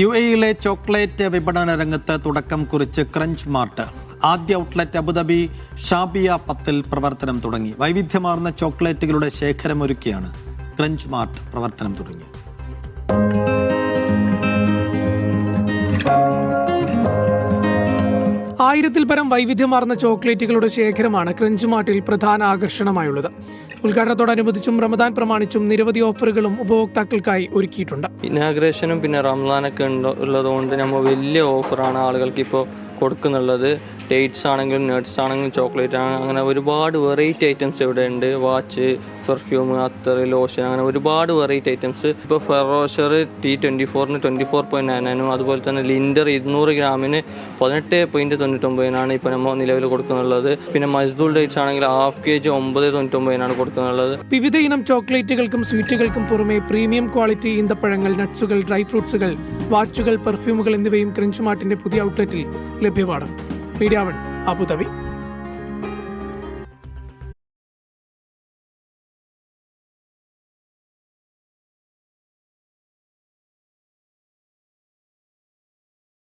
U എയിലെ chocolate വിപണന രംഗത്ത് തുടക്കം കുറിച്ച് ക്രഞ്ച് മാർട്ട്. ആദ്യ ഔട്ട്ലെറ്റ് അബുദാബി ഷാബിയ പത്തിൽ പ്രവർത്തനം തുടങ്ങി. വൈവിധ്യമാർന്ന ചോക്ലേറ്റുകളുടെ ശേഖരമൊരുക്കിയാണ് ക്രഞ്ച് മാർട്ട് പ്രവർത്തനം തുടങ്ങിയത്. ആയിരത്തിൽ പരം വൈവിധ്യമാർന്ന ചോക്ലേറ്റുകളുടെ ശേഖരമാണ് ക്രഞ്ച് മാർട്ടിൽ പ്രധാന ആകർഷണമായുള്ളത്. ഉദ്ഘാടനത്തോടനുബന്ധിച്ചും റമദാൻ പ്രമാണിച്ചും നിരവധി ഓഫറുകളും ഉപഭോക്താക്കൾക്കായി ഒരുക്കിയിട്ടുണ്ട്. ഇനാഗ്രേഷനും പിന്നെ റംസാനൊക്കെ ഉള്ളതുകൊണ്ട് നമ്മൾ വലിയ ഓഫറാണ് ആളുകൾക്ക് ഇപ്പോൾ കൊടുക്കുന്നുള്ളത്. ഡേറ്റ്സ് ആണെങ്കിലും നട്ട്സ് ആണെങ്കിലും ചോക്ലേറ്റ് ആണെങ്കിലും അങ്ങനെ ഒരുപാട് വെറൈറ്റി ഐറ്റംസ് ഇവിടെ ഉണ്ട്. വാച്ച് പെർഫ്യൂം അത്തർ ലോഷൻ അങ്ങനെ ഒരുപാട് വെറൈറ്റി ഐറ്റംസ് ഇപ്പോൾ ഫെറോഷർ ടി ട്വന്റി ഫോറിന് ട്വന്റി ഫോർ പോയിന്റ് നയനും അതുപോലെ തന്നെ ലിൻഡർ ഇരുന്നൂറ് ഗ്രാമിന് പതിനെട്ട് പോയിന്റ് തൊണ്ണൂറ്റൊമ്പതിനാണ് ഇപ്പോൾ നമ്മൾ നിലവിൽ കൊടുക്കുന്നുള്ളത്. പിന്നെ മസ്ദൂൾ ഡേറ്റ്സ് ആണെങ്കിൽ ഹാഫ് കെ ജി ഒമ്പത് തൊണ്ണൂറ്റൊമ്പതിനാണ് കൊടുക്കുന്നുള്ളത്. വിവിധ ഇനം ചോക്ലേറ്റുകൾക്കും സ്വീറ്റുകൾക്കും പുറമെ പ്രീമിയം ക്വാളിറ്റി ഈന്തപ്പഴങ്ങൾ നട്ട്സുകൾ ഡ്രൈ ഫ്രൂട്ട്സുകൾ വാച്ചുകൾ പെർഫ്യൂമുകൾ എന്നിവയും ക്രഞ്ച് മാർട്ടിന്റെ പുതിയ ഔട്ട്ലെറ്റിൽ ലഭ്യമാണ്. Media one Abu Dhabi.